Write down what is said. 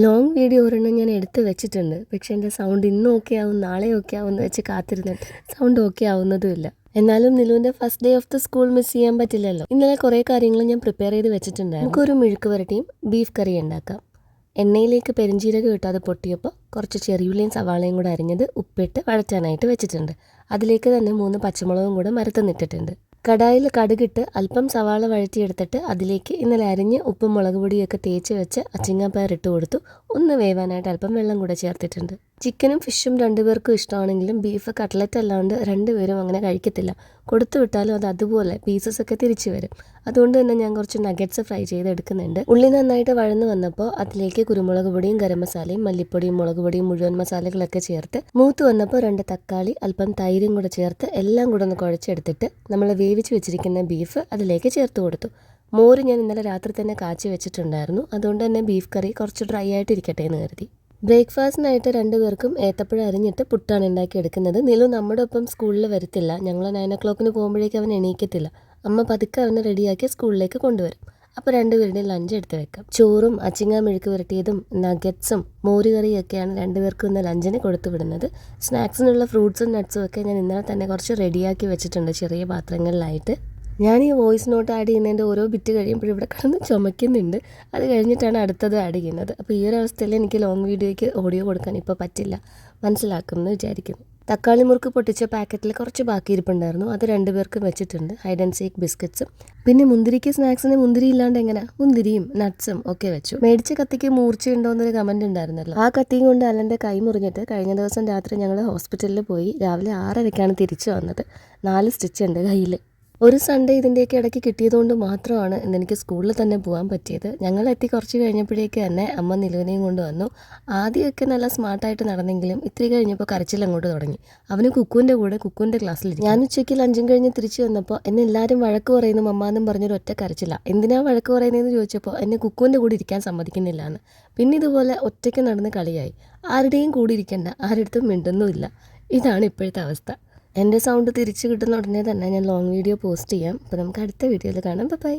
Long video ഒരെണ്ണം ഞാൻ എടുത്ത് വെച്ചിട്ടുണ്ട്. പക്ഷെ എന്റെ സൗണ്ട് ഇന്ന് ഓക്കെ ആവും നാളെ ഓക്കെ ആവും എന്ന് വെച്ച് കാത്തിരുന്നിട്ട് സൗണ്ട് ഓക്കെ ആവുന്നതുമില്ല. എന്നാലും നിലുവിന്റെ first day of the school miss ചെയ്യാൻ പറ്റില്ലല്ലോ. ഇന്നലെ കുറേ കാര്യങ്ങൾ ഞാൻ പ്രിപ്പയർ ചെയ്ത് വെച്ചിട്ടുണ്ടായിരുന്നു. നമുക്കൊരു മെഴുക്ക് വരട്ടിയും ബീഫ് കറി ഉണ്ടാക്കാം. എണ്ണയിലേക്ക് പെരിഞ്ചീരകം ഇട്ടാതെ പൊട്ടിയപ്പോൾ കുറച്ച് ചെറിയുള്ളിയും സവാളയും കൂടെ അരിഞ്ഞത് ഉപ്പിട്ട് വഴറ്റാനായിട്ട് വെച്ചിട്ടുണ്ട്. അതിലേക്ക് തന്നെ മൂന്ന് പച്ചമുളകും കൂടെ മരത്തുനിട്ടിട്ടുണ്ട് കടായിൽ കടുകിട്ട് അല്പം സവാള വഴറ്റിയെടുത്തിട്ട് അതിലേക്ക് ഇന്നലെ അരിഞ്ഞ് ഉപ്പും മുളക് പൊടിയൊക്കെ തേച്ച് വെച്ച് അച്ചിങ്ങാപ്പയർ ഇട്ട് കൊടുത്തു. ഒന്ന് വേവാനായിട്ട് അല്പം വെള്ളം കൂടെ ചേർത്തിട്ടുണ്ട്. ചിക്കനും ഫിഷും രണ്ടുപേർക്കും ഇഷ്ടമാണെങ്കിലും ബീഫ് കട്ട്ലറ്റ് അല്ലാണ്ട് രണ്ടുപേരും അങ്ങനെ കഴിക്കത്തില്ല. കൊടുത്തു വിട്ടാലും അത് അതുപോലെ പീസസ് ഒക്കെ തിരിച്ചു വരും. അതുകൊണ്ട് തന്നെ ഞാൻ കുറച്ച് നഗറ്റ്സ് ഫ്രൈ ചെയ്തെടുക്കുന്നുണ്ട്. ഉള്ളി നന്നായിട്ട് വഴന്നു വന്നപ്പോൾ അതിലേക്ക് കുരുമുളക് പൊടിയും ഗരം മസാലയും മല്ലിപ്പൊടിയും മുളക് പൊടിയും മുഴുവൻ മസാലകളൊക്കെ ചേർത്ത് മൂത്ത് വന്നപ്പോൾ രണ്ട് തക്കാളി അല്പം തൈരും കൂടെ ചേർത്ത് എല്ലാം കൂടെ ഒന്ന് കുഴച്ചെടുത്തിട്ട് നമ്മൾ വേവിച്ച് വെച്ചിരിക്കുന്ന ബീഫ് അതിലേക്ക് ചേർത്ത് കൊടുത്തു. മോര് ഞാൻ ഇന്നലെ രാത്രി തന്നെ കാച്ചി വെച്ചിട്ടുണ്ടായിരുന്നു. അതുകൊണ്ട് തന്നെ ബീഫ് കറി കുറച്ച് ഡ്രൈ ആയിട്ട് ഇരിക്കട്ടെ എന്ന് കരുതി. ബ്രേക്ക്ഫാസ്റ്റിനായിട്ട് രണ്ടുപേർക്കും ഏത്തപ്പഴം അരിഞ്ഞിട്ട് പുട്ടാണ് ഉണ്ടാക്കി എടുക്കുന്നത്. നിലു നമ്മുടെ ഒപ്പം സ്കൂളിൽ വരത്തില്ല. ഞങ്ങൾ നയൻ ഒ ക്ലോക്കിന് പോകുമ്പോഴേക്കും അവൻ എണീക്കത്തില്ല. അമ്മ പതുക്കെ അവനെ റെഡിയാക്കി സ്കൂളിലേക്ക് കൊണ്ടുവരും. അപ്പോൾ രണ്ടുപേരുടെയും ലഞ്ച് എടുത്ത് വെക്കാം. ചോറും അച്ചിങ്ങ മെഴുക്ക് പുരട്ടിയതും നഗറ്റ്സും മോരുകറിയൊക്കെയാണ് രണ്ടുപേർക്കും ഇന്ന് ലഞ്ചിന് കൊടുത്തു വിടുന്നത്. സ്നാക്സിനുള്ള ഫ്രൂട്ട്സും നട്ട്സും ഒക്കെ ഞാൻ ഇന്നലെ തന്നെ കുറച്ച് റെഡിയാക്കി വെച്ചിട്ടുണ്ട് ചെറിയ പാത്രങ്ങളിലായിട്ട്. ഞാൻ ഈ വോയിസ് നോട്ട് ആഡ് ചെയ്യുന്നതിന്റെ ഓരോ ബിറ്റ് കഴിയുമ്പോഴും ഇവിടെ കിടന്ന് ചുമക്കുന്നുണ്ട് അത് കഴിഞ്ഞിട്ടാണ് അടുത്തത് ആഡ് ചെയ്യുന്നത്. അപ്പോൾ ഈ ഒരു അവസ്ഥയിൽ എനിക്ക് ലോങ് വീഡിയോയ്ക്ക് ഓഡിയോ കൊടുക്കാൻ ഇപ്പോൾ പറ്റില്ല. മനസ്സിലാക്കുമെന്ന് വിചാരിക്കുന്നു. തക്കാളി മുറുക്ക് പൊട്ടിച്ച പാക്കറ്റിൽ കുറച്ച് ബാക്കി ഇരിപ്പുണ്ടായിരുന്നു. അത് രണ്ടുപേർക്കും വെച്ചിട്ടുണ്ട്. ഹൈഡ് ആൻഡ് സീക്ക് ബിസ്ക്കറ്റ്സും പിന്നെ മുന്തിരിക്ക് സ്നാക്സിന് മുന്തിരി ഇല്ലാണ്ട് എങ്ങനെ? മുന്തിരിയും നട്ട്സും ഒക്കെ വെച്ചു. മേടിച്ച കത്തിക്ക് മൂർച്ചയുണ്ടോ എന്നൊരു കമന്റ് ഉണ്ടായിരുന്നല്ലോ. ആ കത്തിയും കൊണ്ട് അലന്റെ കൈ മുറിഞ്ഞിട്ട് കഴിഞ്ഞ ദിവസം രാത്രി ഞങ്ങൾ ഹോസ്പിറ്റലിൽ പോയി. രാവിലെ ആറരയ്ക്കാണ് തിരിച്ചു വന്നത്. നാല് സ്റ്റിച്ച് ഉണ്ട് കയ്യിൽ ഒരു സൺഡേ ഇതിന്റെയൊക്കെ ഇടയ്ക്ക് കിട്ടിയതുകൊണ്ട് മാത്രമാണ് ഇന്ന് എനിക്ക് സ്കൂളിൽ തന്നെ പോകാൻ പറ്റിയത്. ഞങ്ങൾ എത്തി കുറച്ച് കഴിഞ്ഞപ്പോഴേക്ക് തന്നെ അമ്മ നിലുവിനെയും കൊണ്ട് വന്നു. ആദ്യമൊക്കെ നല്ല സ്മാർട്ടായിട്ട് നടന്നെങ്കിലും ഇത്തിരി കഴിഞ്ഞപ്പോൾ കരച്ചിൽ അങ്ങോട്ട് തുടങ്ങി. അവന് കുക്കുവിന്റെ കൂടെ കുക്കുവിന്റെ ക്ലാസ്സിൽ ഞാൻ ഉച്ചയ്ക്ക് ലഞ്ചും കഴിഞ്ഞ് തിരിച്ചു വന്നപ്പോൾ എന്നെ എല്ലാവരും വഴക്ക് പറയുന്നു മമ്മാന്നും പറഞ്ഞൊരു ഒറ്റ കരച്ചില്ല എന്തിനാ വഴക്ക് പറയുന്നതെന്ന് ചോദിച്ചപ്പോൾ എന്നെ കുക്കുവിന്റെ കൂടെ ഇരിക്കാൻ സമ്മതിക്കുന്നില്ല എന്ന് പിന്നെ ഇതുപോലെ ഒറ്റയ്ക്ക് നടന്ന് കളിയായി. ആരുടെയും കൂടി ഇരിക്കേണ്ട ആരുടെ അടുത്തും മിണ്ടുന്നുമില്ല. ഇതാണ് ഇപ്പോഴത്തെ അവസ്ഥ. എന്റെ സൗണ്ട് തിരിച്ചു കിട്ടുന്ന ഉടനെ തന്നെ ഞാൻ ലോങ് വീഡിയോ പോസ്റ്റ് ചെയ്യാം. അപ്പോൾ നമുക്ക് അടുത്ത വീഡിയോയിൽ കാണാം. ബൈ